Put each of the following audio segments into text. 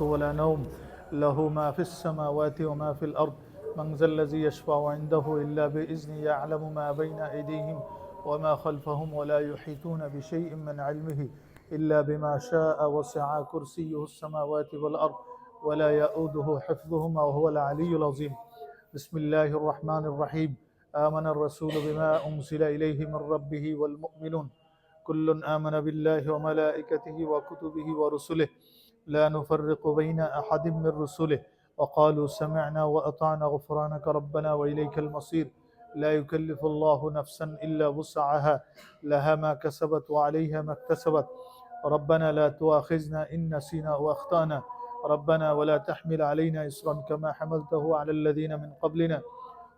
ولا نوم. له ما في السماوات وما في الأرض. من ذا الذي يشفع عنده إلا بإذنه يعلم ما بين أيديهم وما خلفهم ولا يحيطون بشيء من علمه إلا بما شاء وسع كرسيه السماوات والأرض ولا يؤوده حفظهما وهو العلي العظيم. بسم الله الرحمن الرحيم. آمن الرسول بما أنزل إليه من ربه والمؤمنون. كل آمن بالله وملائكته وكتبه ورسله. لا نفرق بين أحد من رسله. وقالوا سمعنا وأطعنا غفرانك ربنا وإليك المصير. لا يكلف الله نفسا إلا وسعها. لها ما كسبت وعليها ما اكتسبت. ربنا لا تؤاخذنا إن نسينا وأخطأنا ربنا ولا تحمل علينا إصرا كما حملته على الذين من قبلنا.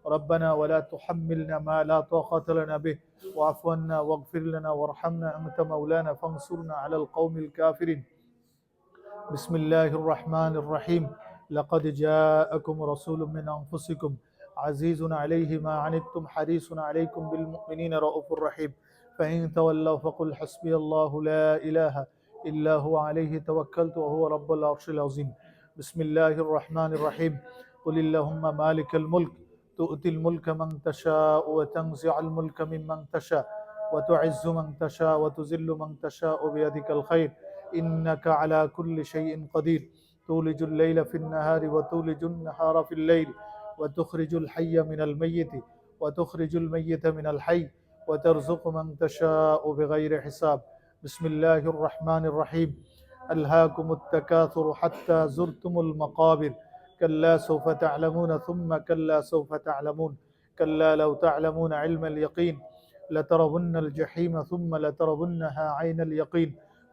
ربنا ولا تحملنا ما لا طاقة لنا به. واعف عنا واغفر لنا وارحمنا أنت مولانا فانصرنا على القوم الكافرين. بسم الله الرحمن الرحيم. لقد جاءكم رسول من أنفسكم عزيز عليه ما عنتم حريص عليكم بالمؤمنين رؤوف رحيم. فإن تولوا فقل حسبي الله لا إله إلا هو عليه توكلت وهو رب العرش العظيم. بسم الله الرحمن الرحيم. قل اللهم مالك الملك تؤتي الملك من تشاء وتنزع الملك ممن تشاء وتعز من تشاء وتذل من تشاء بيدك الخير. إنك على كل شيء قدير. تولج الليل في النهار وتولج النهار في الليل وتخرج الحي من الميت وتخرج الميت من الحي وترزق من تشاء بغير حساب. بسم الله الرحمن الرحيم. ألهاكم التكاثر حتى زرتم المقابر. كلا سوف تعلمون ثم كلا سوف تعلمون. كلا لو تعلمون علم اليقين لترون الجحيم ثم لترونها عين اليقين.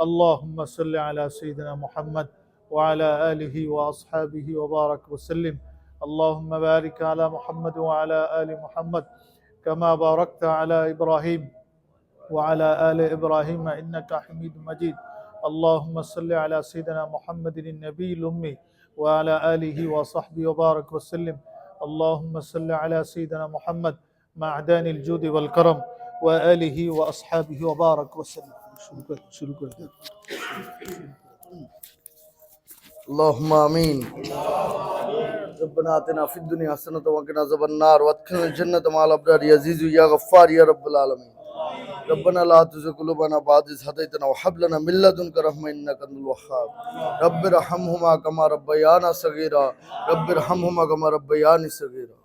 اللهم صل على سيدنا محمد وعلى آله وأصحابه وبارك وسلم. اللهم بارك على محمد وعلى آل محمد كما باركت على إبراهيم وعلى آل إبراهيم إنك حميد مجيد. اللهم صل على سيدنا محمد النبي الأمي وعلى آله وصحبه وبارك وسلم. اللهم صل على سيدنا محمد معدان الجود والكرم وآله وأصحابه وبارك وسلم. شكرا شكرا اللهم امين ربنا اتنا في الدنيا حسنه وقنا عذاب النار وادخلنا الجنه مع الابرار يا عزيز يا غفار يا رب العالمين ربنا لا تزغ قلوبنا بعد إذ هديتنا وهب لنا من لدنك رحمة إنك أنت الوهاب رب ارحمهما كما ربيانا صغيرا رب ارحمهما كما ربياني صغيرا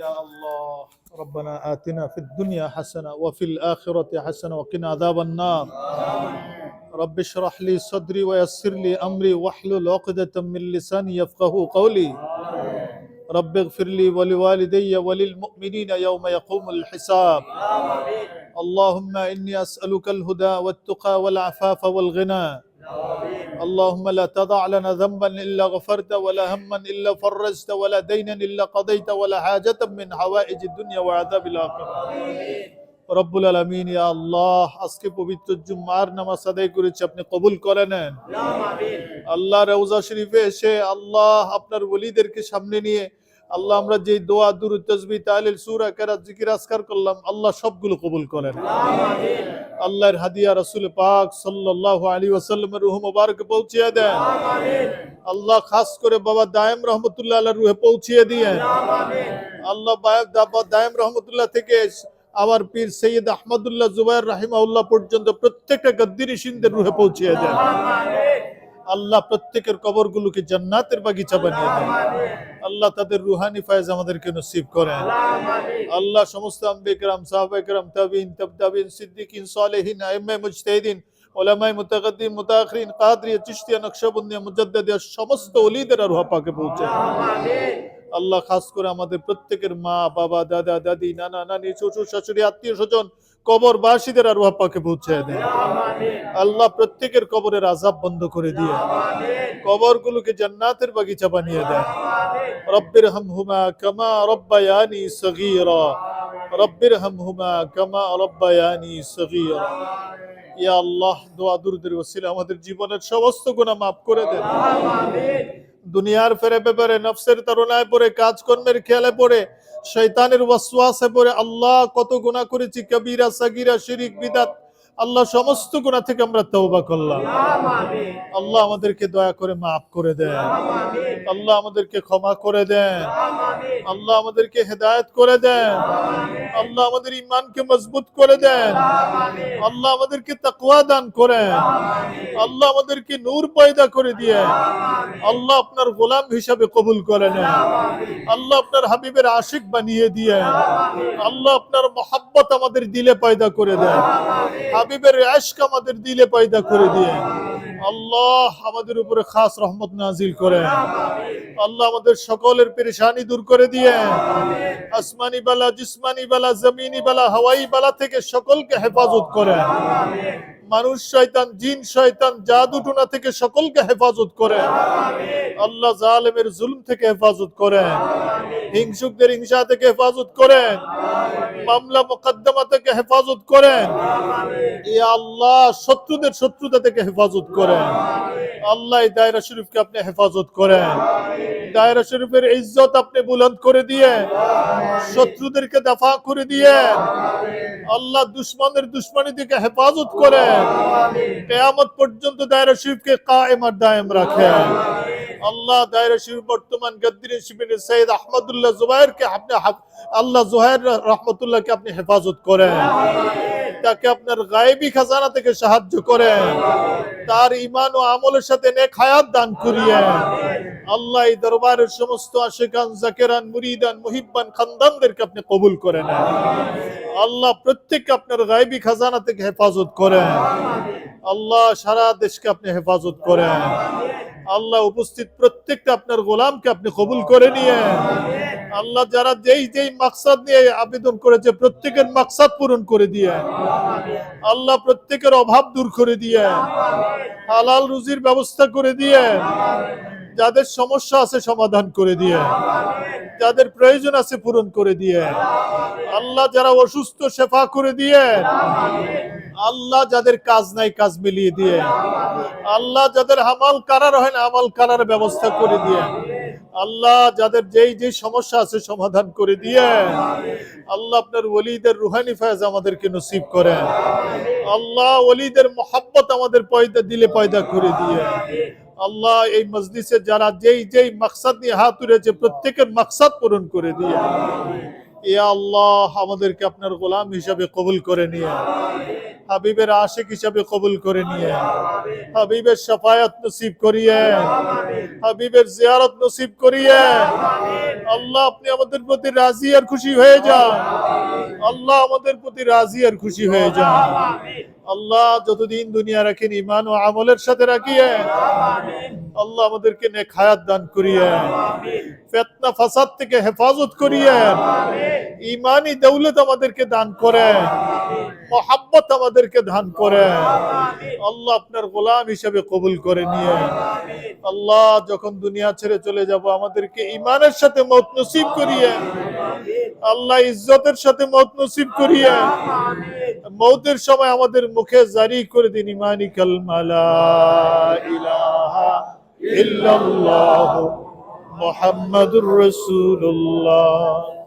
يا الله ربنا آتنا في الدنيا حسنة وفي الآخرة حسنة وقنا عذاب النار. رب اشرح لي صدري ويسر لي أمري واحلل عقدة من لساني يفقه قولي. رب اغفر لي ولوالدي وللمؤمنين يوم يقوم الحساب. اللهم إني أسألك الهدى والتقى والعفاف والغنى. اللهم لا تضع لنا ذنبا الا غفرت ولا هما الا فرجت ولا دينا الا قضيت ولا حاجه من حوائج الدنيا وعذاب الاخره রব্বুল আলমিন ইয়া আল্লাহ আজকে পবিত্র জুম্মার নামাজ আদায় করেছি আপনি কবুল করে নেন আল্লাহ রওজা শরীফে এসে আল্লাহ আপনার ওলিদেরকে সামনে নিয়ে আল্লাহ, আমরা যে দোয়া দুরু তসবি তাহলিল, সূরা, কেরাত জিকির আসকার করলাম, আল্লাহ সবগুলো কবুল করেন। আল্লাহর হাদিয়া রাসূল পাক সাল্লাল্লাহু আলাইহি ওয়াসাল্লামের রূহ মুবারক পৌঁছিয়ে দেন। আল্লাহ খাস করে বাবা দায়েম রহমতুল্লাহ আল্লাহর রূহে পৌঁছিয়ে দিয়েন। আল্লাহ দায়েম রহমতুল্লাহ থেকে আমার পীর সৈয়দ আহমদুল্লাহ জুবাইর রাহিমাউল্লাহ পর্যন্ত প্রত্যেকটা গদ্দির সিন্ধের রুহে পৌঁছিয়ে দেন। আল্লাহ প্রত্যেকের কবরগুলোকে জান্নাতের বাগিচা বানিয়ে দেন। আল্লাহ তাদের রুহানি ফায়েজ আমাদেরকে নসিব করেন। আল্লাহ সমস্ত আম্বিকরাম, সাহাবাইকরাম তাবিন তাবতাবিন সিদ্দিকিন, সালেহিন, আইম্মে মুজতাহিদিন ওলামাই মুতাকাদ্দিম, মুতাআখিরিন, কাদরিয়া, চিশতিয়া, নকশবন্দিয়া, মুজাদ্দিদিয়া, সমস্ত ওলিদের রুহা পাকে পৌঁছে আল্লাহ খাস করে আমাদের প্রত্যেকের মা, বাবা, দাদা, দাদি, নানা, নানি, শ্বশুর, শাশুড়ি, আত্মীয় স্বজন কবর বাসীদের আর পাকে পৌঁছে দেন। আল্লাহ প্রত্যেকের কবরের আজাব বন্ধ করে দিয়ে কবরগুলোকে জান্নাতের বাগিচা বানিয়ে দেন। রব্বির হামহুমা কামা রব্বায়ানি সগীরা। রব্বির হামহুমা কামা রব্বায়ানি সগীরা। ইয়া আল্লাহ, দোয়া দুরুদের ওসিলা আমাদের জীবনের সমস্ত গুনাহ মাফ করে দেন। দুনিয়ার ফেরে পেপারে নফসের তরুণায় পড়ে কাজকর্মের খেয়ালে পড়ে শৈতানের ওয়াসওয়াসে পড়ে আল্লাহ কত গুণা করেছি কবিরা সাগিরা শিরিক বিদাত আল্লাহ সমস্ত গুণা থেকে আমরা তৌবা করলাম। আল্লাহ আমাদেরকে দয়া করে মাফ করে দেন। আল্লাহ আমাদেরকে ক্ষমা করে দেন। আল্লাহ আমাদেরকে হেদায়েত করে দেন। আল্লাহ আমাদের ইমানকে মজবুত করে দেন। আল্লাহ আমাদেরকে তাকওয়া দান করেন। আল্লাহ আমাদেরকে নূর পয়দা করে দিয়ে আল্লাহ আপনার গোলাম হিসাবে কবুল করে নেন। আল্লাহ আপনার হাবিবের আশিক বানিয়ে দিয়ে আল্লাহ আপনার মোহাব্বত আমাদের দিলে পয়দা করে দেন। হাবিবের আশক আমাদের দিলে পয়দা করে দিয়ে আল্লাহ আমাদের উপরে খাস রহমত নাজিল করেন। আল্লাহ আমাদের সকলের পেরেশানি দূর করে দিয়ে, আসমানি বালা, জিসমানি বালা, জমিনি বালা, হাওয়াই বালা থেকে সকলকে হেফাজত করে। মানুষ শয়তান, জিন শয়তান জাদু টুনা থেকে সকলকে হেফাজত করে। আল্লাহ জালেমের জুলুম থেকে হেফাজত করেন হিংসুকদের হিংসা থেকে হেফাজত করেন। মামলা মোকদ্দমা থেকে হেফাজত করেন। এ আল্লাহ শত্রুদের শত্রুতা থেকে হেফাজত করেন। আল্লাহ দায়রা শরীফকে আপনি হেফাজত করেন। দায়রা শরীফের ইজ্জত আপনি বুলন্দ করে দিয়ে শত্রুদেরকে দফা করে দিয়ে আল্লাহ দুশ্মনের দুশ্মনী থেকে হেফাজত করেন। কেয়ামত পর্যন্ত দায়রা শরীফকে কায়েম আর দায়েম রাখেন। আল্লাহ দায়রা শরীফ বর্তমান গদ্দির শিবির সৈয়দ আহমদুল্লাহ জুবাইরকে আপনি আল্লাহ জুহাইর রহমতুল্লাহকে আপনি হেফাজত করেন। তাকে আপনার গায়েবী খাজানা থেকে সাহায্য করেন। তার ইমান ও আমলের সাথে নেক হায়াত দান করিয়ে আল্লাহ এই দরবারের সমস্ত আশেকান জাকেরান, মুরিদান, মুহিব্বান খানদানদেরকে আপনি কবুল করে নেন আল্লাহ প্রত্যেককে আপনার গায়েবী খাজানা থেকে হেফাজত করেন। আল্লাহ সারা দেশকে আপনি হেফাজত করেন। আল্লাহ উপস্থিত প্রত্যেকটা আপনার গোলামকে আপনি কবুল করে নিয়ে। আল্লাহ যারা যেই যেই মাকসাদ নিয়ে আবেদন করেছে, প্রত্যেকের মাকসাদ পূরণ করে দিয়ে। আল্লাহ প্রত্যেকের অভাব দূর করে দিয়ে। হালাল রুজির ব্যবস্থা করে দিয়ে। যাদের সমস্যা আছে সমাধান করে দিয়ে। যাদের প্রয়োজন আছে পূরণ করে দিয়ে। আল্লাহ যারা অসুস্থ সেফা করে দিয়ে। আল্লাহ যাদের কাজ নাই, কাজ মিলিয়ে দিয়ে। আল্লাহ যাদের হামাল কারার হয় না আমাল কারার ব্যবস্থা করে দিয়ে। আল্লাহ যাদের যেই যেই সমস্যা আছে সমাধান করে দিয়ে। আল্লাহ আপনার ওলিদের রুহানি ফায়াজ আমাদেরকে নসিব করেন। আল্লাহ ওলিদের মোহাব্বত আমাদের পয়দা, দিলে পয়দা করে দিয়ে। আল্লাহ এই মজলিসে যারা যেই যেই মাকসাদ নিয়ে হাত তুলেছে প্রত্যেকের মাকসাদ পূরণ করে দিয়ে। এ আল্লাহ আমাদেরকে আপনার গোলাম হিসাবে কবুল করে নিয়ে। হাবিবের আশেক হিসাবে কবুল করে নিয়ে। হাবিবের সাফায়াত নসিব করিয়ে। হাবিবের জিয়ারত নসিব করিয়ে। আল্লাহ আপনি আমাদের প্রতি রাজি আর খুশি হয়ে যান। আল্লাহ আমাদের প্রতি রাজি আর খুশি হয়ে যান। আল্লাহ যতদিন দুনিয়া রাখেন ইমান ও আমলের সাথে রাখিয়ে। আল্লাহ আমাদেরকে নেক হায়াত দান করিয়ে। ফেতনা ফাসাদ থেকে হেফাজত করিয়ে। ইমানি দৌলত আমাদেরকে দান করে মোহাব্বত আমাদেরকে দান করে। আল্লাহ আপনার গোলাম হিসেবে কবুল করে নিয়ে। আল্লাহ যখন দুনিয়া ছেড়ে চলে যাব, আমাদেরকে ইমানের সাথে মত নসিব করিয়ে, আল্লাহ ইজ্জতের সাথে মত নসিব করিয়ে, মৌতের সময় আমাদের মুখে জারি করে দিন ইমানি কালমালা মুহাম্মাদুর রাসূলুল্লাহ।